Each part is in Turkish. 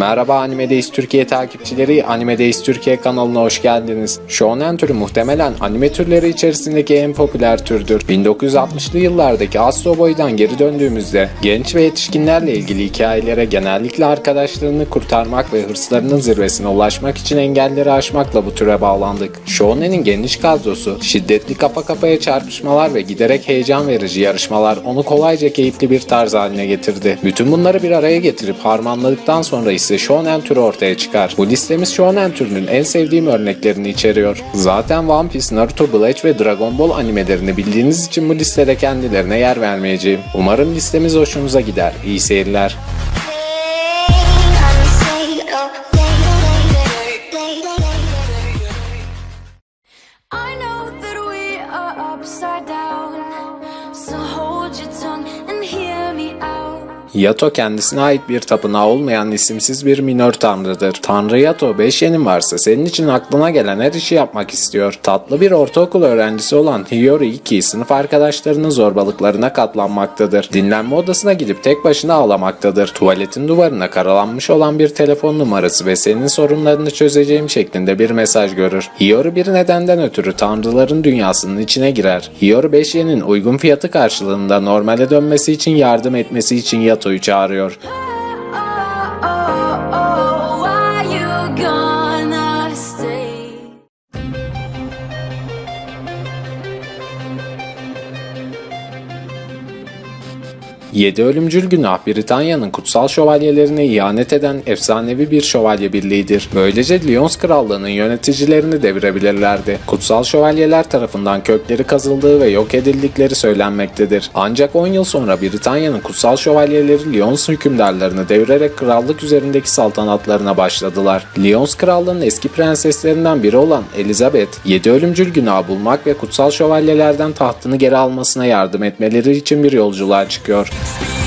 Merhaba Animedeyiz Türkiye takipçileri, Animedeyiz Türkiye kanalına hoş geldiniz. Shonen türü muhtemelen anime türleri içerisindeki en popüler türdür. 1960'lı yıllardaki Astro Boy'dan geri döndüğümüzde genç ve yetişkinlerle ilgili hikayelere genellikle arkadaşlarını kurtarmak ve hırslarının zirvesine ulaşmak için engelleri aşmakla bu türe bağlandık. Shonen'in geniş kadrosu, şiddetli kafa kafaya çarpışmalar ve giderek heyecan verici yarışmalar onu kolayca keyifli bir tarz haline getirdi. Bütün bunları bir araya getirip harmanladıktan sonra ise shonen türü ortaya çıkar. Bu listemiz shonen türünün en sevdiğim örneklerini içeriyor. Zaten One Piece, Naruto, Bleach ve Dragon Ball animelerini bildiğiniz için bu listede kendilerine yer vermeyeceğim. Umarım listemiz hoşunuza gider. İyi seyirler. Yato kendisine ait bir tapınağı olmayan isimsiz bir minör tanrıdır. Tanrı Yato 5 yenin varsa senin için aklına gelen her işi yapmak istiyor. Tatlı bir ortaokul öğrencisi olan Hiyori Iki sınıf arkadaşlarının zorbalıklarına katlanmaktadır. Dinlenme odasına gidip tek başına ağlamaktadır. Tuvaletin duvarına karalanmış olan bir telefon numarası ve senin sorunlarını çözeceğim şeklinde bir mesaj görür. Hiyori bir nedenden ötürü tanrıların dünyasının içine girer. Hiyori 5 yenin uygun fiyatı karşılığında normale dönmesi için yardım etmesi için Nato'yu çağırıyor. 7 ölümcül günah Britanya'nın kutsal şövalyelerine ihanet eden efsanevi bir şövalye birliğidir. Böylece Lyons Krallığı'nın yöneticilerini devirebilirlerdi. Kutsal şövalyeler tarafından kökleri kazıldığı ve yok edildikleri söylenmektedir. Ancak 10 yıl sonra Britanya'nın kutsal şövalyeleri Lyons hükümdarlarını devirerek krallık üzerindeki saltanatlarına başladılar. Lyons Krallığı'nın eski prenseslerinden biri olan Elizabeth, 7 ölümcül günah bulmak ve kutsal şövalyelerden tahtını geri almasına yardım etmeleri için bir yolculuğa çıkıyor. Speed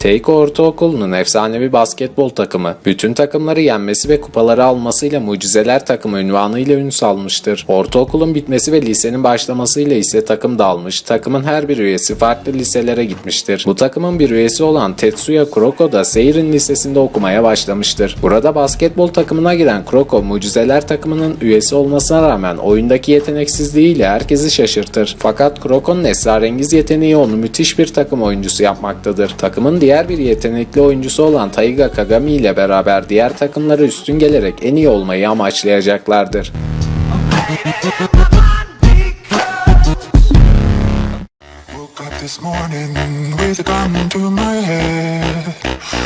Teiko Ortaokulu'nun efsanevi basketbol takımı, bütün takımları yenmesi ve kupaları almasıyla mucizeler takımı ünvanıyla ün salmıştır. Ortaokulun bitmesi ve lisenin başlamasıyla ise takım dağılmış, takımın her bir üyesi farklı liselere gitmiştir. Bu takımın bir üyesi olan Tetsuya Kuroko da Seirin Lisesi'nde okumaya başlamıştır. Burada basketbol takımına giren Kuroko, mucizeler takımının üyesi olmasına rağmen oyundaki yeteneksizliğiyle herkesi şaşırtır. Fakat Kuroko'nun esrarengiz yeteneği onu müthiş bir takım oyuncusu yapmaktadır. Takımın diğer bir yetenekli oyuncusu olan Taiga Kagami ile beraber diğer takımlara üstün gelerek en iyi olmayı amaçlayacaklardır.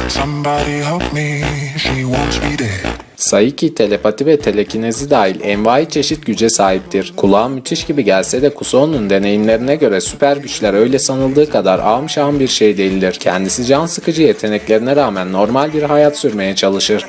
Somebody help me, she wants me dead. Saiki telepati ve telekinezi dahil envai çeşit güce sahiptir. Kulağa müthiş gibi gelse de Kuso'nun deneyimlerine göre süper güçler öyle sanıldığı kadar ağım bir şey değildir. Kendisi can sıkıcı yeteneklerine rağmen normal bir hayat sürmeye çalışır.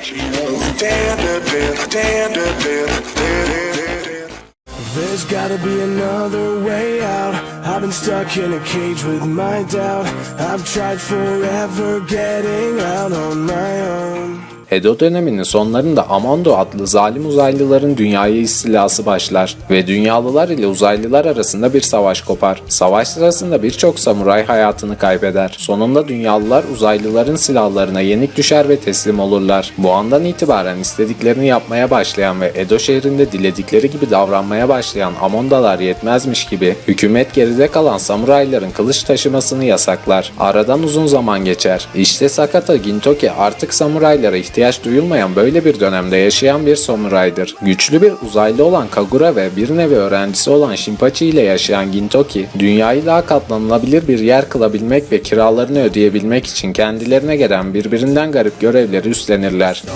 There's gotta be another way out. I've been stuck in a cage with my doubt. I've tried forever getting out on my own. Edo döneminin sonlarında Amando adlı zalim uzaylıların dünyaya istilası başlar ve dünyalılar ile uzaylılar arasında bir savaş kopar. Savaş sırasında birçok samuray hayatını kaybeder. Sonunda dünyalılar uzaylıların silahlarına yenik düşer ve teslim olurlar. Bu andan itibaren istediklerini yapmaya başlayan ve Edo şehrinde diledikleri gibi davranmaya başlayan Amondalar yetmezmiş gibi hükümet geride kalan samurayların kılıç taşımasını yasaklar. Aradan uzun zaman geçer. İşte Sakata Gintoki artık samuraylara ihtiyaç duyulmayan böyle bir dönemde yaşayan bir samuraydır. Güçlü bir uzaylı olan Kagura ve bir nevi öğrencisi olan Shinpachi ile yaşayan Gintoki, dünyayı daha katlanılabilir bir yer kılabilmek ve kiralarını ödeyebilmek için kendilerine gelen birbirinden garip görevleri üstlenirler. So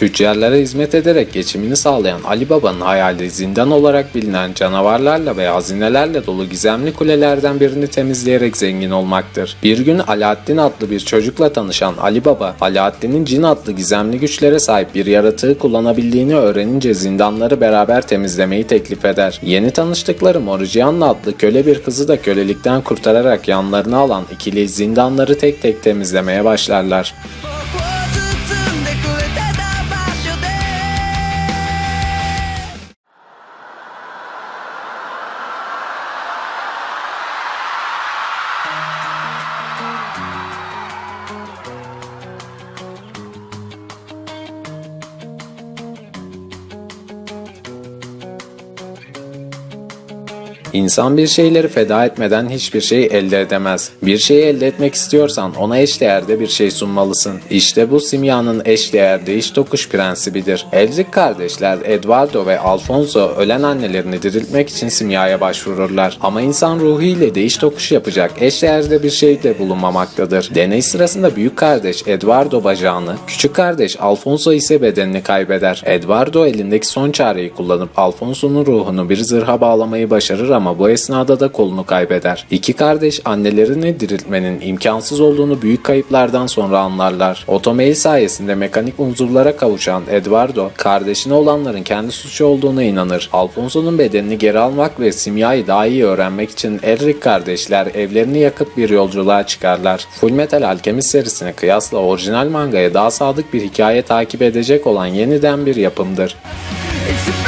Tüccarlara hizmet ederek geçimini sağlayan Ali Baba'nın hayali zindan olarak bilinen canavarlarla ve hazinelerle dolu gizemli kulelerden birini temizleyerek zengin olmaktır. Bir gün Alaaddin adlı bir çocukla tanışan Ali Baba, Alaaddin'in cin adlı gizemli güçlere sahip bir yaratığı kullanabildiğini öğrenince zindanları beraber temizlemeyi teklif eder. Yeni tanıştıkları Morigianna adlı köle bir kızı da kölelikten kurtararak yanlarına alan ikili zindanları tek tek temizlemeye başlarlar. İnsan bir şeyleri feda etmeden hiçbir şey elde edemez. Bir şeyi elde etmek istiyorsan ona eşdeğerde bir şey sunmalısın. İşte bu simyanın eşdeğer değiş tokuş prensibidir. Elric kardeşler Eduardo ve Alfonso ölen annelerini diriltmek için simyaya başvururlar. Ama insan ruhu ile değiş tokuş yapacak eşdeğerde bir şey de bulunmamaktadır. Deney sırasında büyük kardeş Eduardo bacağını, küçük kardeş Alfonso ise bedenini kaybeder. Eduardo elindeki son çareyi kullanıp Alfonso'nun ruhunu bir zırha bağlamayı başarır ama bu esnada da kolunu kaybeder. İki kardeş annelerini diriltmenin imkansız olduğunu büyük kayıplardan sonra anlarlar. Otomail sayesinde mekanik unsurlara kavuşan Eduardo, kardeşine olanların kendi suçu olduğuna inanır. Alfonso'nun bedenini geri almak ve simyayı daha iyi öğrenmek için Elric kardeşler evlerini yakıp bir yolculuğa çıkarlar. Fullmetal Alchemist serisine kıyasla orijinal mangaya daha sadık bir hikaye takip edecek olan yeniden bir yapımdır. It's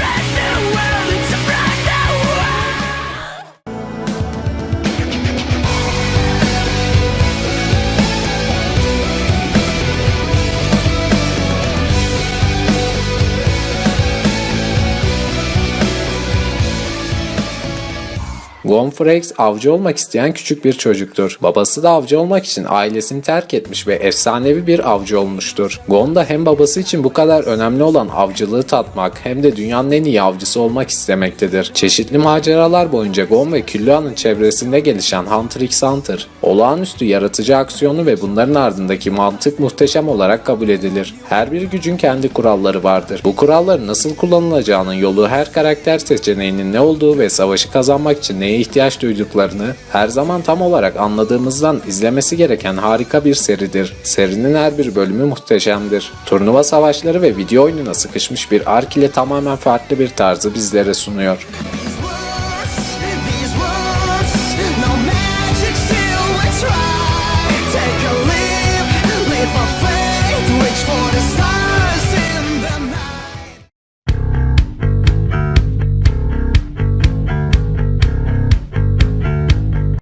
Gonfrex avcı olmak isteyen küçük bir çocuktur. Babası da avcı olmak için ailesini terk etmiş ve efsanevi bir avcı olmuştur. Gon da hem babası için bu kadar önemli olan avcılığı tatmak hem de dünyanın en iyi avcısı olmak istemektedir. Çeşitli maceralar boyunca Gon ve Küllüa'nın çevresinde gelişen Hunter x Hunter, olağanüstü yaratıcı aksiyonu ve bunların ardındaki mantık muhteşem olarak kabul edilir. Her bir gücün kendi kuralları vardır. Bu kuralların nasıl kullanılacağının yolu her karakter seçeneğinin ne olduğu ve savaşı kazanmak için neye ihtiyaç duyduklarını her zaman tam olarak anladığımızdan izlemesi gereken harika bir seridir. Serinin her bir bölümü muhteşemdir. Turnuva savaşları ve video oyununa sıkışmış bir ark ile tamamen farklı bir tarzı bizlere sunuyor.